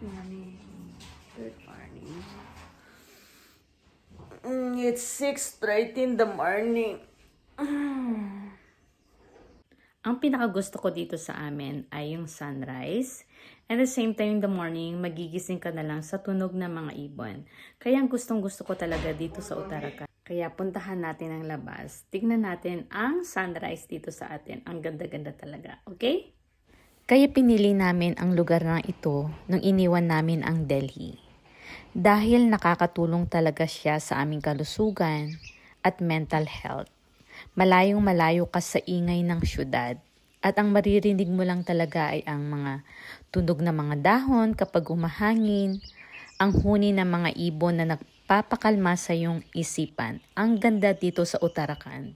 morning. Good morning. It's 6.30 in the morning. Mm. Ang pinakagusto ko dito sa amin ay yung sunrise. At the same time in the morning, magigising ka na lang sa tunog ng mga ibon. Kaya ang gustong gusto ko talaga dito sa Utarakan. Kaya puntahan natin ang labas. Tignan natin ang sunrise dito sa atin. Ang ganda-ganda talaga. Okay? Kaya pinili namin ang lugar na ito nung iniwan namin ang Delhi. Dahil nakakatulong talaga siya sa aming kalusugan at mental health. Malayong malayo ka sa ingay ng syudad. At ang maririnig mo lang talaga ay ang mga tunog ng mga dahon kapag umahangin, ang huni ng mga ibon na nagpapakalma sa iyong isipan. Ang ganda dito sa Uttarakhand.